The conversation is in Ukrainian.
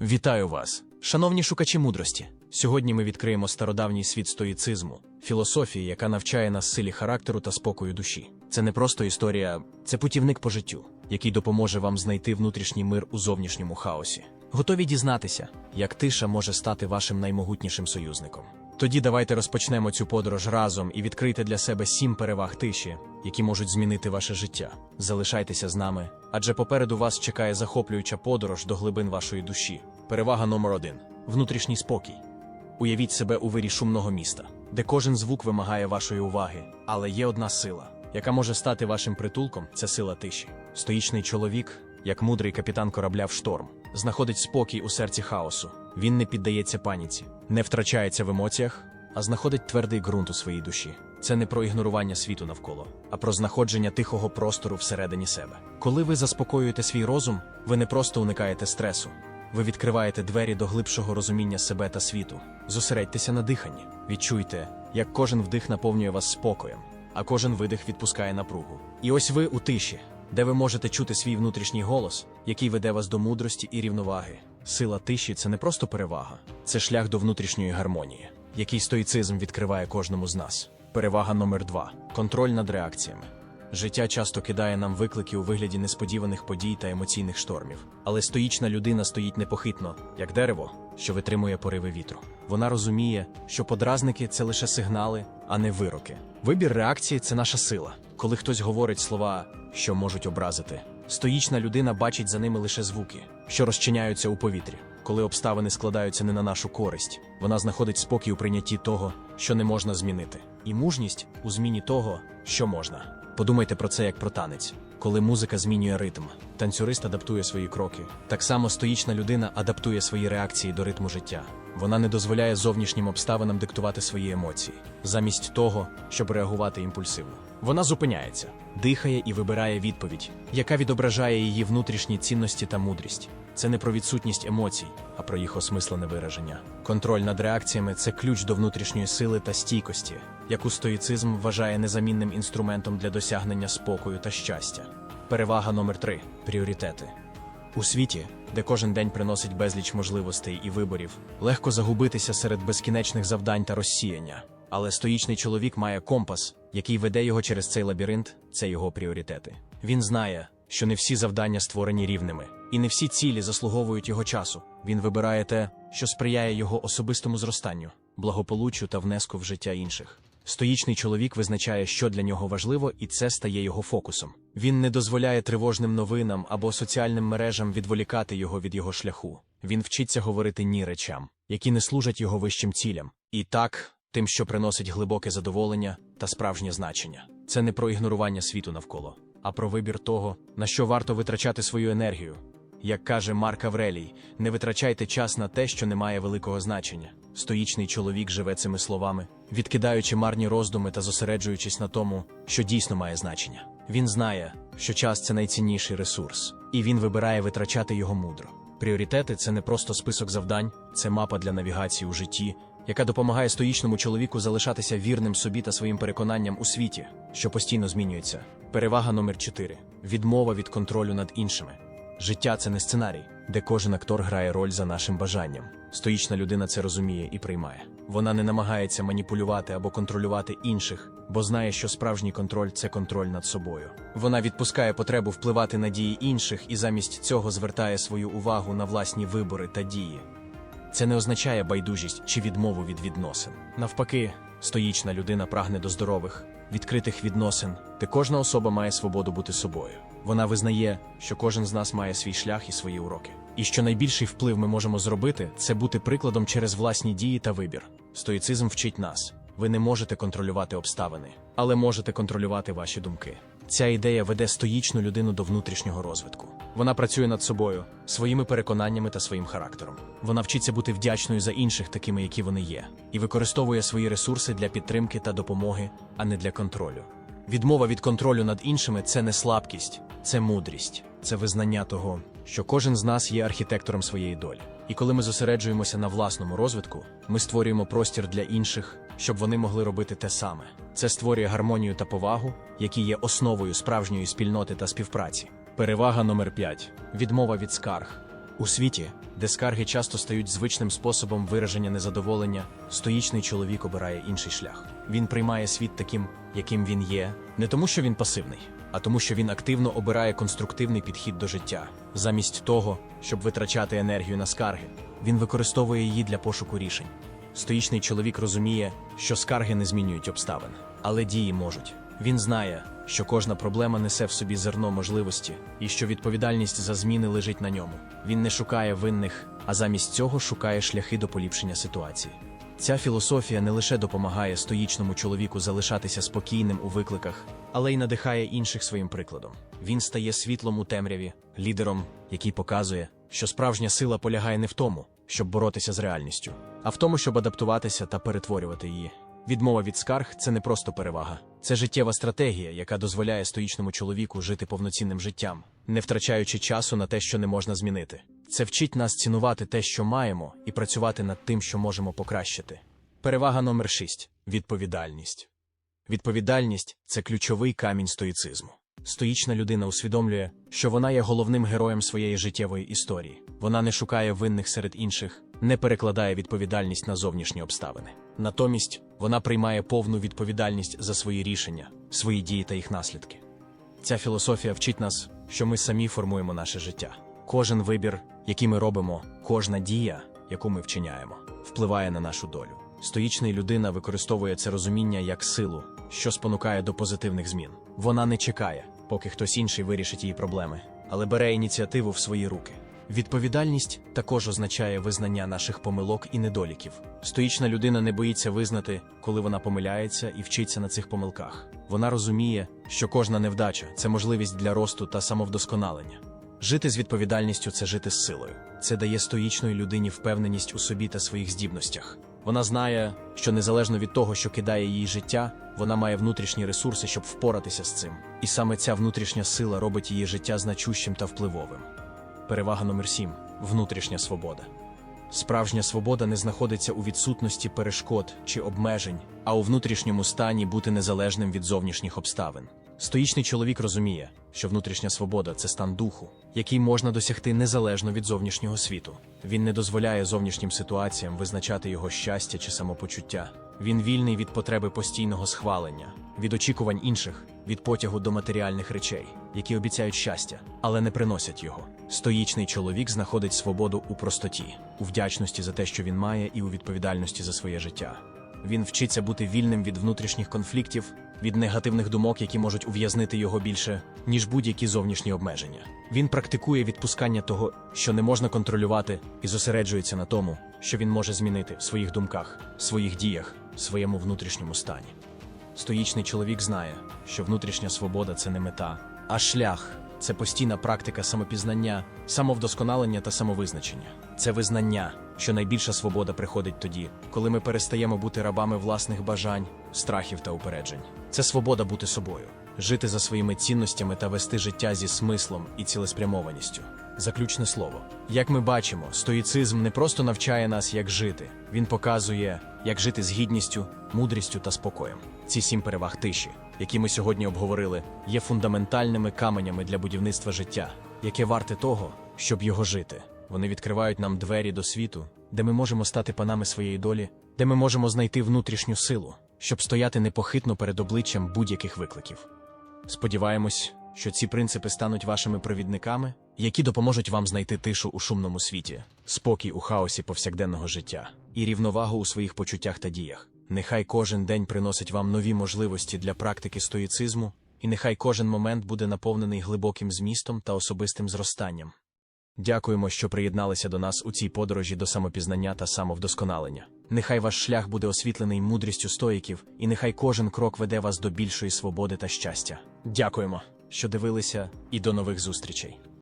Вітаю вас, шановні шукачі мудрості. Сьогодні ми відкриємо стародавній світ стоїцизму, філософії, яка навчає нас силі характеру та спокою душі. Це не просто історія, це путівник по життю, який допоможе вам знайти внутрішній мир у зовнішньому хаосі. Готові дізнатися, як тиша може стати вашим наймогутнішим союзником. Тоді давайте розпочнемо цю подорож разом і відкрийте для себе сім переваг тиші, які можуть змінити ваше життя. Залишайтеся з нами, адже попереду вас чекає захоплююча подорож до глибин вашої душі. Перевага номер один внутрішній спокій. Уявіть себе у вирі шумного міста, де кожен звук вимагає вашої уваги, але є одна сила, яка може стати вашим притулком це сила тиші. Стоїчний чоловік, як мудрий капітан корабля в шторм, знаходить спокій у серці хаосу. Він не піддається паніці, не втрачається в емоціях, а знаходить твердий ґрунт у своїй душі. Це не про ігнорування світу навколо, а про знаходження тихого простору всередині себе. Коли ви заспокоюєте свій розум, ви не просто уникаєте стресу, ви відкриваєте двері до глибшого розуміння себе та світу. Зосередьтеся на диханні. Відчуйте, як кожен вдих наповнює вас спокоєм, а кожен видих відпускає напругу. І ось ви у тиші, де ви можете чути свій внутрішній голос, який веде вас до мудрості і рівноваги. Сила тиші це не просто перевага, це шлях до внутрішньої гармонії, який стоїцизм відкриває кожному з нас. Перевага номер два контроль над реакціями. Життя часто кидає нам виклики у вигляді несподіваних подій та емоційних штормів. Але стоїчна людина стоїть непохитно, як дерево, що витримує пориви вітру. Вона розуміє, що подразники це лише сигнали, а не вироки. Вибір реакції це наша сила. Коли хтось говорить слова, що можуть образити. Стоїчна людина бачить за ними лише звуки, що розчиняються у повітрі. Коли обставини складаються не на нашу користь, вона знаходить спокій у прийнятті того, що не можна змінити, і мужність у зміні того, що можна. Подумайте про це як про танець. Коли музика змінює ритм, танцюрист адаптує свої кроки. Так само стоїчна людина адаптує свої реакції до ритму життя. Вона не дозволяє зовнішнім обставинам диктувати свої емоції, замість того, щоб реагувати імпульсивно. Вона зупиняється, дихає і вибирає відповідь, яка відображає її внутрішні цінності та мудрість. Це не про відсутність емоцій, а про їх осмислене вираження. Контроль над реакціями це ключ до внутрішньої сили та стійкості, яку стоїцизм вважає незамінним інструментом для досягнення спокою та щастя. Перевага номер три пріоритети. У світі, де кожен день приносить безліч можливостей і виборів, легко загубитися серед безкінечних завдань та розсіяння. Але стоїчний чоловік має компас, який веде його через цей лабіринт, це його пріоритети. Він знає, що не всі завдання створені рівними, і не всі цілі заслуговують його часу. Він вибирає те, що сприяє його особистому зростанню, благополуччю та внеску в життя інших. Стоїчний чоловік визначає, що для нього важливо, і це стає його фокусом. Він не дозволяє тривожним новинам або соціальним мережам відволікати його від його шляху. Він вчиться говорити ні речам, які не служать його вищим цілям. І так, тим, що приносить глибоке задоволення та справжнє значення. Це не про ігнорування світу навколо, а про вибір того, на що варто витрачати свою енергію. Як каже Марк Аврелій, не витрачайте час на те, що не має великого значення. Стоїчний чоловік живе цими словами, відкидаючи марні роздуми та зосереджуючись на тому, що дійсно має значення. Він знає, що час це найцінніший ресурс, і він вибирає витрачати його мудро. Пріоритети це не просто список завдань, це мапа для навігації у житті, яка допомагає стоїчному чоловіку залишатися вірним собі та своїм переконанням у світі, що постійно змінюється. Перевага номер 4 відмова від контролю над іншими. Життя це не сценарій, де кожен актор грає роль за нашим бажанням. Стоїчна людина це розуміє і приймає. Вона не намагається маніпулювати або контролювати інших, бо знає, що справжній контроль це контроль над собою. Вона відпускає потребу впливати на дії інших і замість цього звертає свою увагу на власні вибори та дії. Це не означає байдужість чи відмову від відносин. Навпаки, стоїчна людина прагне до здорових, відкритих відносин, де кожна особа має свободу бути собою. Вона визнає, що кожен з нас має свій шлях і свої уроки. І що найбільший вплив ми можемо зробити, це бути прикладом через власні дії та вибір. Стоїцизм вчить нас. Ви не можете контролювати обставини, але можете контролювати ваші думки. Ця ідея веде стоїчну людину до внутрішнього розвитку. Вона працює над собою, своїми переконаннями та своїм характером. Вона вчиться бути вдячною за інших, такими, які вони є, і використовує свої ресурси для підтримки та допомоги, а не для контролю. Відмова від контролю над іншими це не слабкість, це мудрість, це визнання того, що кожен з нас є архітектором своєї долі. І коли ми зосереджуємося на власному розвитку, ми створюємо простір для інших, щоб вони могли робити те саме. Це створює гармонію та повагу, які є основою справжньої спільноти та співпраці. Перевага номер 5 відмова від скарг. У світі, де скарги часто стають звичним способом вираження незадоволення, стоїчний чоловік обирає інший шлях. Він приймає світ таким, яким він є, не тому, що він пасивний, а тому, що він активно обирає конструктивний підхід до життя. Замість того, щоб витрачати енергію на скарги, він використовує її для пошуку рішень. Стоїчний чоловік розуміє, що скарги не змінюють обставин, але дії можуть. Він знає, що кожна проблема несе в собі зерно можливості і що відповідальність за зміни лежить на ньому. Він не шукає винних, а замість цього шукає шляхи до поліпшення ситуації. Ця філософія не лише допомагає стоїчному чоловіку залишатися спокійним у викликах, але й надихає інших своїм прикладом. Він стає світлом у темряві, лідером, який показує, що справжня сила полягає не в тому, щоб боротися з реальністю, а в тому, щоб адаптуватися та перетворювати її. Відмова від скарг це не просто перевага, це життєва стратегія, яка дозволяє стоїчному чоловіку жити повноцінним життям, не втрачаючи часу на те, що не можна змінити. Це вчить нас цінувати те, що маємо, і працювати над тим, що можемо покращити. Перевага номер 6. відповідальність. Відповідальність це ключовий камінь стоїцизму. Стоїчна людина усвідомлює, що вона є головним героєм своєї життєвої історії. Вона не шукає винних серед інших, не перекладає відповідальність на зовнішні обставини. Натомість вона приймає повну відповідальність за свої рішення, свої дії та їх наслідки. Ця філософія вчить нас, що ми самі формуємо наше життя. Кожен вибір, який ми робимо, кожна дія, яку ми вчиняємо, впливає на нашу долю. Стоїчна людина використовує це розуміння як силу, що спонукає до позитивних змін. Вона не чекає, поки хтось інший вирішить її проблеми, але бере ініціативу в свої руки. Відповідальність також означає визнання наших помилок і недоліків. Стоїчна людина не боїться визнати, коли вона помиляється і вчиться на цих помилках. Вона розуміє, що кожна невдача це можливість для росту та самовдосконалення. Жити з відповідальністю це жити з силою. Це дає стоїчної людині впевненість у собі та своїх здібностях. Вона знає, що незалежно від того, що кидає її життя, вона має внутрішні ресурси, щоб впоратися з цим. І саме ця внутрішня сила робить її життя значущим та впливовим. Перевага номер 7. внутрішня свобода. Справжня свобода не знаходиться у відсутності перешкод чи обмежень, а у внутрішньому стані бути незалежним від зовнішніх обставин. Стоїчний чоловік розуміє, що внутрішня свобода це стан духу, який можна досягти незалежно від зовнішнього світу. Він не дозволяє зовнішнім ситуаціям визначати його щастя чи самопочуття. Він вільний від потреби постійного схвалення, від очікувань інших, від потягу до матеріальних речей, які обіцяють щастя, але не приносять його. Стоїчний чоловік знаходить свободу у простоті, у вдячності за те, що він має, і у відповідальності за своє життя. Він вчиться бути вільним від внутрішніх конфліктів, від негативних думок, які можуть ув'язнити його більше, ніж будь-які зовнішні обмеження. Він практикує відпускання того, що не можна контролювати, і зосереджується на тому, що він може змінити в своїх думках, своїх діях, своєму внутрішньому стані. Стоїчний чоловік знає, що внутрішня свобода це не мета, а шлях. Це постійна практика самопізнання, самовдосконалення та самовизначення. Це визнання, що найбільша свобода приходить тоді, коли ми перестаємо бути рабами власних бажань, страхів та упереджень. Це свобода бути собою, жити за своїми цінностями та вести життя зі смислом і цілеспрямованістю. Заключне слово. Як ми бачимо, стоїцизм не просто навчає нас, як жити, він показує, як жити з гідністю, мудрістю та спокоєм. Ці сім переваг тиші, які ми сьогодні обговорили, є фундаментальними каменями для будівництва життя, яке варте того, щоб його жити. Вони відкривають нам двері до світу, де ми можемо стати панами своєї долі, де ми можемо знайти внутрішню силу, щоб стояти непохитно перед обличчям будь-яких викликів. Сподіваємось, що ці принципи стануть вашими провідниками, які допоможуть вам знайти тишу у шумному світі, спокій у хаосі повсякденного життя і рівновагу у своїх почуттях та діях. Нехай кожен день приносить вам нові можливості для практики стоїцизму, і нехай кожен момент буде наповнений глибоким змістом та особистим зростанням. Дякуємо, що приєдналися до нас у цій подорожі до самопізнання та самовдосконалення. Нехай ваш шлях буде освітлений мудрістю стоїків, і нехай кожен крок веде вас до більшої свободи та щастя. Дякуємо, що дивилися, і до нових зустрічей.